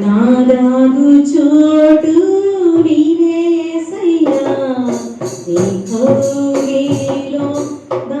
నాదాగు చోటు నీవేసయ్యా నీ కోగిలో నా